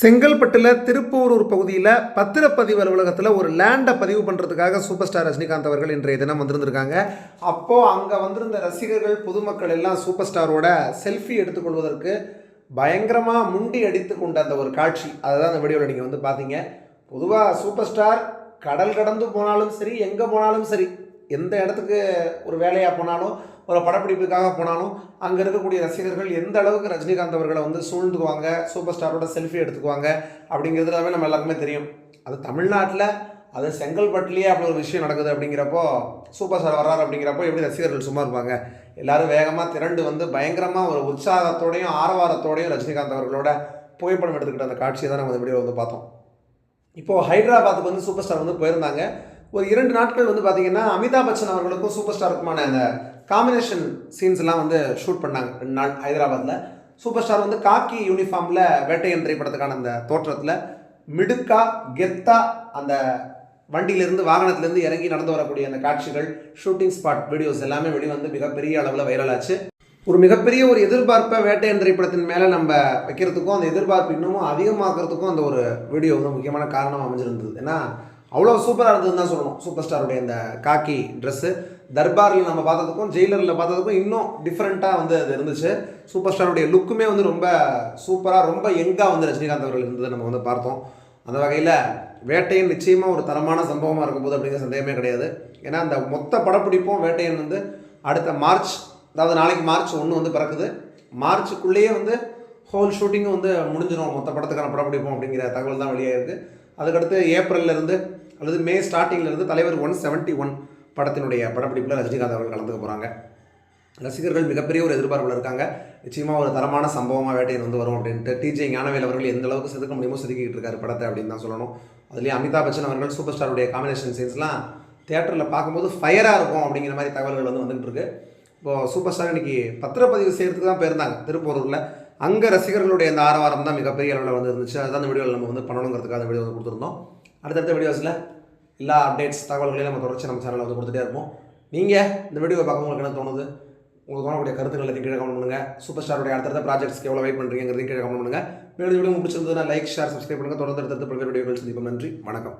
செங்கல்பட்டில் திருப்பூரூர் பகுதியில் பத்திரப்பதிவு அலுவலகத்தில் ஒரு லேண்டை பதிவு பண்ணுறதுக்காக சூப்பர் ஸ்டார் ரஜினிகாந்த் அவர்கள் இன்றைய தினம் வந்திருந்திருக்காங்க. அப்போது அங்கே வந்திருந்த ரசிகர்கள் பொதுமக்கள் எல்லாம் சூப்பர் ஸ்டாரோட செல்ஃபி எடுத்துக்கொள்வதற்கு பயங்கரமாக முண்டி அடித்து கொண்ட அந்த ஒரு காட்சி. அதுதான் அந்த வீடியோவில் நீங்கள் வந்து பார்த்தீங்க. பொதுவாக சூப்பர் ஸ்டார் கடல் கடந்து போனாலும் சரி எங்கே போனாலும் சரி எந்த இடத்துக்கு ஒரு வேலையாக போனாலும் ஒரு படப்பிடிப்புக்காக போனாலும் அங்கே இருக்கக்கூடிய ரசிகர்கள் எந்த அளவுக்கு ரஜினிகாந்த் அவர்களை வந்து சூழ்ந்துக்குவாங்க சூப்பர் ஸ்டாரோட செல்ஃபி எடுத்துக்குவாங்க அப்படிங்கிறதுலாமே நம்ம எல்லாருக்குமே தெரியும். அது தமிழ்நாட்டில் அது செங்கல்பட்டுலேயே அப்படி ஒரு விஷயம் நடக்குது அப்படிங்கிறப்போ சூப்பர் ஸ்டார் வர்றாரு அப்படிங்கிறப்போ எப்படி ரசிகர்கள் சும்மா இருப்பாங்க? எல்லோரும் வேகமாக திரண்டு வந்து பயங்கரமாக ஒரு உற்சாகத்தோடையும் ஆரவாரத்தோடையும் ரஜினிகாந்த் அவர்களோட புகைப்படம் எடுத்துக்கிட்ட அந்த காட்சியை தான் நம்ம இந்த வந்து பார்த்தோம். இப்போது ஹைதராபாத்துக்கு வந்து சூப்பர் ஸ்டார் வந்து போயிருந்தாங்க. ஒரு இரண்டு நாட்கள் வந்து பார்த்தீங்கன்னா அமிதாப் பச்சன் அவர்களுக்கும் சூப்பர் ஸ்டாருக்குமான அந்த காம்பினேஷன் சீன்ஸ்லாம் வந்து ஷூட் பண்ணாங்க. ரெண்டு நாள் ஹைதராபாத்தில் சூப்பர் ஸ்டார் வந்து காக்கி யூனிஃபார்மில் வேட்டையன் திரைப்படத்துக்கான அந்த தோற்றத்தில் மிடுக்கா கெத்தா அந்த வண்டியிலேருந்து வாகனத்திலேருந்து இறங்கி நடந்து வரக்கூடிய அந்த காட்சிகள் ஷூட்டிங் ஸ்பாட் வீடியோஸ் எல்லாமே வெளிவந்து மிகப்பெரிய அளவில் வைரல் ஆச்சு. ஒரு மிகப்பெரிய ஒரு எதிர்பார்ப்பை வேட்டையன் திரைப்படத்தின் மேலே நம்ம வைக்கிறதுக்கும் அந்த எதிர்பார்ப்பு இன்னமும் அதிகமாக்குறதுக்கும் அந்த ஒரு வீடியோ வந்து முக்கியமான காரணம் அமைஞ்சிருந்தது. ஏன்னா அவ்வளோ சூப்பராக இருந்ததுன்னு தான் சொல்லணும். சூப்பர் ஸ்டாருடைய இந்த காக்கி ட்ரெஸ்ஸு தர்பாரில் நம்ம பார்த்ததுக்கும் ஜெயிலரில் பார்த்ததுக்கும் இன்னும் டிஃப்ரெண்ட்டாக வந்து அது இருந்துச்சு. சூப்பர் ஸ்டாருடைய லுக்குமே வந்து ரொம்ப சூப்பராக ரொம்ப யங்காக வந்து ரஜினிகாந்த் அவர்கள் இருந்தது நம்ம வந்து பார்த்தோம். அந்த வகையில் வேட்டையன் நிச்சயமாக ஒரு தரமான சம்பவமாக இருக்கும் போது அப்படிங்கிற சந்தேகமே கிடையாது. ஏன்னா அந்த மொத்த படப்பிடிப்பும் வேட்டையன் வந்து அடுத்த மார்ச் அதாவது நாளைக்கு மார்ச் ஒன்று வந்து பிறக்குது. மார்ச்சுக்குள்ளேயே வந்து ஹோல் ஷூட்டிங்கும் வந்து முடிஞ்சிடும் மொத்த படத்துக்கான படப்பிடிப்போம் அப்படிங்கிற தகவல் தான் வெளியாக இருக்குது அதுக்கடுத்து ஏப்ரல்லேருந்து அல்லது மே ஸ்டார்டிங்ல இருந்து தலைவர் ஒன் செவன்ட்டி ஒன் படத்தினுடைய படப்பிடிப்பில் ரஜினிகாந்த் அவர்கள் கலந்துக்க போகிறாங்க ரசிகர்கள் மிகப்பெரிய ஒரு எதிர்பார்ப்பில் இருக்காங்க. நிச்சயமாக ஒரு தரமான சம்பவமாக வேட்டையில் வந்து வரும் அப்படின்ட்டு டிஜே ஞானவேல் அவர்கள் எந்த அளவுக்கு செதுக்க முடியுமோ செதுக்கிட்டு இருக்காரு படத்தை அப்படின்னு தான் சொல்லணும். அதுலேயும் அமிதாப் பச்சன் அவர்கள் சூப்பர் ஸ்டாருடைய காம்பினேஷன் சீன்ஸ்லாம் தியேட்டரில் பார்க்கும்போது ஃபயராக இருக்கும் அப்படிங்கிற மாதிரி தகவல்கள் வந்து வந்துட்டு இருக்கு. இப்போது சூப்பர் ஸ்டார் இன்னைக்கு பத்திரப்பதிவு செய்கிறதுக்கு தான் போயிருந்தாங்க. திருப்பூரூரில் அங்கே ரசிகர்களுடைய அந்த ஆரவாரம் தான் மிகப்பெரிய அளவில் வந்து இருந்துச்சு. அதுதான் அந்த வீடியோவில் நம்ம வந்து பண்ணணுங்கிறதுக்காக அந்த வீடியோ வந்து கொடுத்துருந்தோம். அடுத்தடுத்த வீடியோஸில் எல்லா அப்டேட்ஸ் தகவல்களையும் நம்ம தொடர்ச்சி நம்ம சேனலில் வந்து கொடுத்துட்டே இருப்போம். நீங்கள் இந்த வீடியோவை பார்க்க உங்களுக்கு என்ன தோணுது? உங்களுக்கு தோணக்கூடிய கருத்துக்களை கீழே கமெண்ட் பண்ணுங்கள் சூப்பர் ஸ்டாருடைய அடுத்தடுத்த ப்ராஜெக்ட்ஸ்க்கு எவ்வளோ வெயிட் பண்ணுறீங்கிறது கீழே கமெண்ட் பண்ணுங்கள் வீடியோ வீடியோ பிடிச்சிருந்ததுன்னா லைக் ஷேர் சப்ஸ்கிரைப் பண்ணுங்கள் தொடர்ந்து அடுத்தடுத்த பல்வேறு வீடியோக்கள் சந்திப்போம். நன்றி. வணக்கம்.